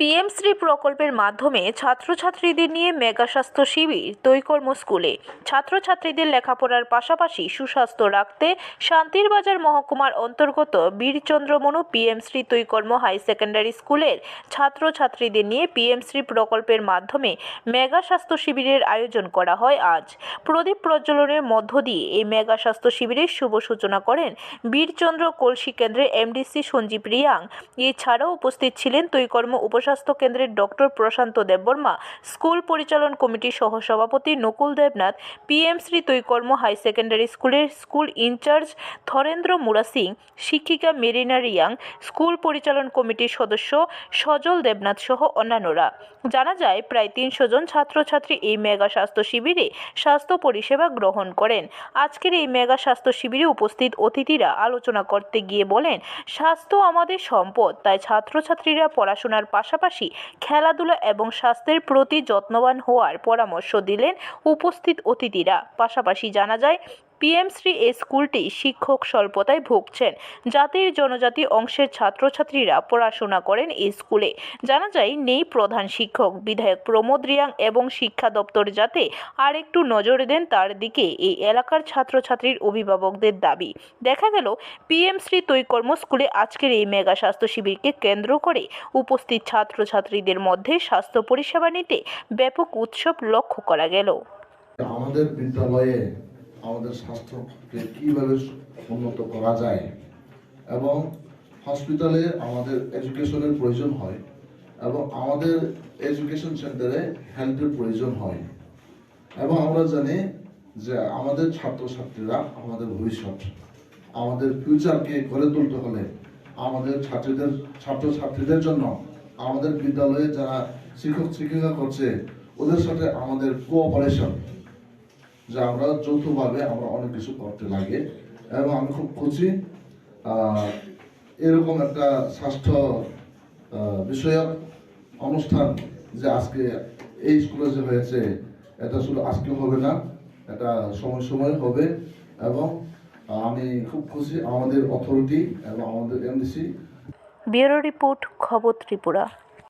পিএমশ্রী প্রকল্পের মাধ্যমে ছাত্রছাত্রীদের নিয়ে মেগা স্বাস্থ্য শিবির, তৈকর্ম স্কুলে। ছাত্রছাত্রীদের লেখাপড়ার পাশাপাশি সুস্বাস্থ্য রাখতে শান্তির বাজার মহকুমার অন্তর্গত বীরচন্দ্রমনু পিএমশ্রী তৈকর্ম হাই সেকেন্ডারি স্কুলের ছাত্রছাত্রীদের নিয়ে পিএমশ্রী প্রকল্পের মাধ্যমে মেগা স্বাস্থ্য শিবিরের আয়োজন করা হয় আজ। প্রদীপ প্রজ্বলনের মধ্য দিয়ে এই মেগা স্বাস্থ্য শিবিরের শুভ সূচনা করেন বীরচন্দ্র কলসি কেন্দ্রের এমডিসি সঞ্জীব রিয়াং। এছাড়াও উপস্থিত ছিলেন তৈকর্ম উপস্বাস্থ্য কেন্দ্রের ডক্টর প্রশান্ত দেববর্মা, স্কুল পরিচালন কমিটির সহসভাপতি Nakul Debnath, PM Shri Taikarma high secondary স্কুলের স্কুল ইনচার্জ থরেন্দ্র মুরা সিং, শিক্ষিকা মেরিনা রিয়াং, স্কুল পরিচালন কমিটির সদস্য সজল দেবনাথ সহ অন্যান্যরা। জানা যায়, প্রায় তিনশো জন ছাত্রছাত্রী এই মেগা স্বাস্থ্য শিবিরে স্বাস্থ্য পরিষেবা গ্রহণ করেন। আজকের এই মেগা স্বাস্থ্য শিবিরে উপস্থিত অতিথিরা আলোচনা করতে গিয়ে বলেন, স্বাস্থ্য আমাদের সম্পদ, তাই ছাত্রছাত্রীরা পড়াশোনার পাশাপাশি খেলাধুলা এবং স্বাস্থ্যের প্রতি যত্নবান হওয়ার পরামর্শ দিলেন উপস্থিত অতিথিরা। পাশাপাশি জানা যায় পিএমশ্রী এই স্কুলটি শিক্ষক স্বল্পতায় ভুগছেন। জাতির জনজাতি অংশের ছাত্রছাত্রীরা পড়াশোনা করেন এই স্কুলে। জানা যায়, নেই প্রধান শিক্ষক। বিধায়ক প্রমোদ রিয়াং এবং শিক্ষা দপ্তর যাতে আর একটু নজর দেন তার দিকে এই এলাকার ছাত্রছাত্রীর অভিভাবকদের দাবি। দেখা গেল পিএমশ্রী তৈকর্ম স্কুলে আজকের এই মেগা স্বাস্থ্য শিবিরকে কেন্দ্র করে উপস্থিত ছাত্রছাত্রীদের মধ্যে স্বাস্থ্য পরিষেবা নিতে ব্যাপক উৎসব লক্ষ্য করা গেল। আমাদের বিদ্যালয়ে আমাদের স্বাস্থ্যকে কীভাবে উন্নত করা যায় এবং হসপিটালে আমাদের এডুকেশনের প্রয়োজন হয় এবং আমাদের এডুকেশন সেন্টারে হেলথের প্রয়োজন হয়। এবং আমরা জানি যে আমাদের ছাত্রছাত্রীরা আমাদের ভবিষ্যৎ, আমাদের ফিউচারকে গড়ে তুলতে হলে আমাদের ছাত্রীদের, ছাত্রছাত্রীদের জন্য আমাদের বিদ্যালয়ে যারা শিক্ষক শিক্ষিকা করছে, ওদের সাথে আমাদের কোঅপারেশন যে আমরা যৌথভাবে আমরা অনেক কিছু করতে লাগে এবং আমি খুব খুশি এরকম একটা স্বাস্থ্য বিষয়ক অনুষ্ঠান যে আজকে এই স্কুলে যে হয়েছে, এটা শুধু আজকে হবে না, এটা সময় সময় হবে এবং আমি খুব খুশি আমাদের অথরিটি এবং আমাদের এমডিসি ব্যুরো রিপোর্ট, খবর ত্রিপুরা।